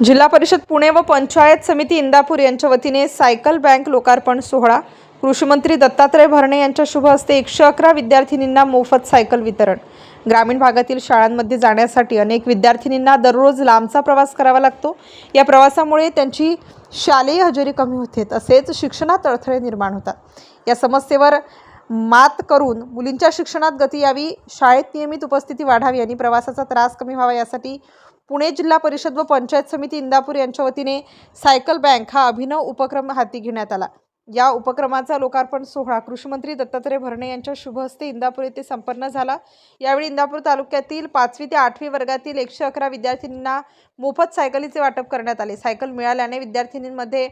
जिल्हा परिषद पुणे व पंचायत समिती इंदापूर यांच्या वतीने सायकल बँक लोकार्पण सोहळा. कृषीमंत्री दत्तात्रय भरणे यांच्या शुभ हस्ते एकशे अकरा विद्यार्थिनींना मोफत सायकल वितरण. ग्रामीण भागातील शाळांमध्ये जाण्यासाठी अनेक विद्यार्थिनींना दररोज लांबचा प्रवास करावा लागतो. या प्रवासामुळे त्यांची शालेय हजेरी कमी होते तसेच शिक्षणात अडथळे निर्माण होतात. या समस्येवर मात करून मुलींच्या शिक्षणात गती यावी शाळेत नियमित उपस्थिती वाढावी आणि प्रवासाचा त्रास कमी व्हावा यासाठी पुणे जिल्हा परिषद व पंचायत समिती इंदापूर यांच्या वतीने सायकल बँक हा अभिनव उपक्रम हाती घेण्यात आला. या उपक्रमाचा लोकार्पण सोहळा कृषीमंत्री दत्तात्रय भरणे यांच्या शुभ हस्ते इंदापूर येथे संपन्न झाला. यावेळी इंदापूर तालुक्यातील पाचवी ते आठवी वर्गातील एकशे अकरा विद्यार्थिनींना मोफत सायकलीचे वाटप करण्यात आले. सायकल मिळाल्याने विद्यार्थिनींमध्ये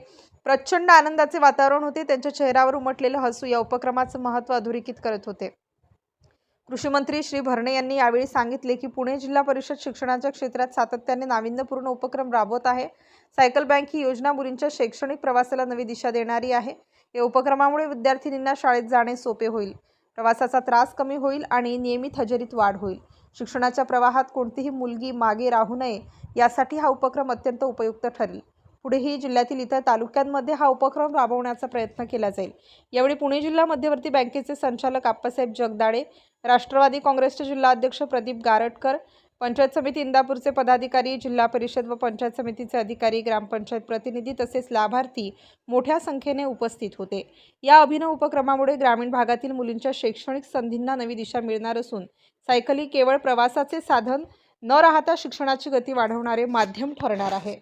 प्रचंड आनंदाचे वातावरण होते. त्यांच्या चेहऱ्यावर उमटलेलं हसू या उपक्रमाचं महत्त्व अधोरेखित करत होते. कृषीमंत्री श्री भरणे यांनी यावेळी सांगितले की पुणे जिल्हा परिषद शिक्षणाच्या क्षेत्रात सातत्याने नाविन्यपूर्ण उपक्रम राबवत आहे. सायकल बँक ही योजना मुलींच्या शैक्षणिक प्रवासाला नवी दिशा देणारी आहे. या उपक्रमामुळे विद्यार्थिनींना शाळेत जाणे सोपे होईल. प्रवासाचा त्रास कमी होईल आणि नियमित हजेरीत वाढ होईल. शिक्षणाच्या प्रवाहात कोणतीही मुलगी मागे राहू नये यासाठी हा उपक्रम अत्यंत उपयुक्त ठरेल. पुढेही जिल्ह्यातील इतर तालुक्यांमध्ये हा उपक्रम राबवण्याचा प्रयत्न केला जाईल. यावेळी पुणे जिल्हा मध्यवर्ती बँकेचे संचालक आप्पासाहेब जगदाळे राष्ट्रवादी काँग्रेसचे जिल्हाध्यक्ष प्रदीप गारटकर पंचायत समिती इंदापूरचे पदाधिकारी जिल्हा परिषद व पंचायत समितीचे अधिकारी ग्रामपंचायत प्रतिनिधी तसेच लाभार्थी मोठ्या संख्येने उपस्थित होते. या अभिनव उपक्रमामुळे ग्रामीण भागातील मुलींच्या शैक्षणिक संधींना नवी दिशा मिळणार असून सायकली केवळ प्रवासाचे साधन न राहता शिक्षणाची गती वाढवणारे माध्यम ठरणार आहे.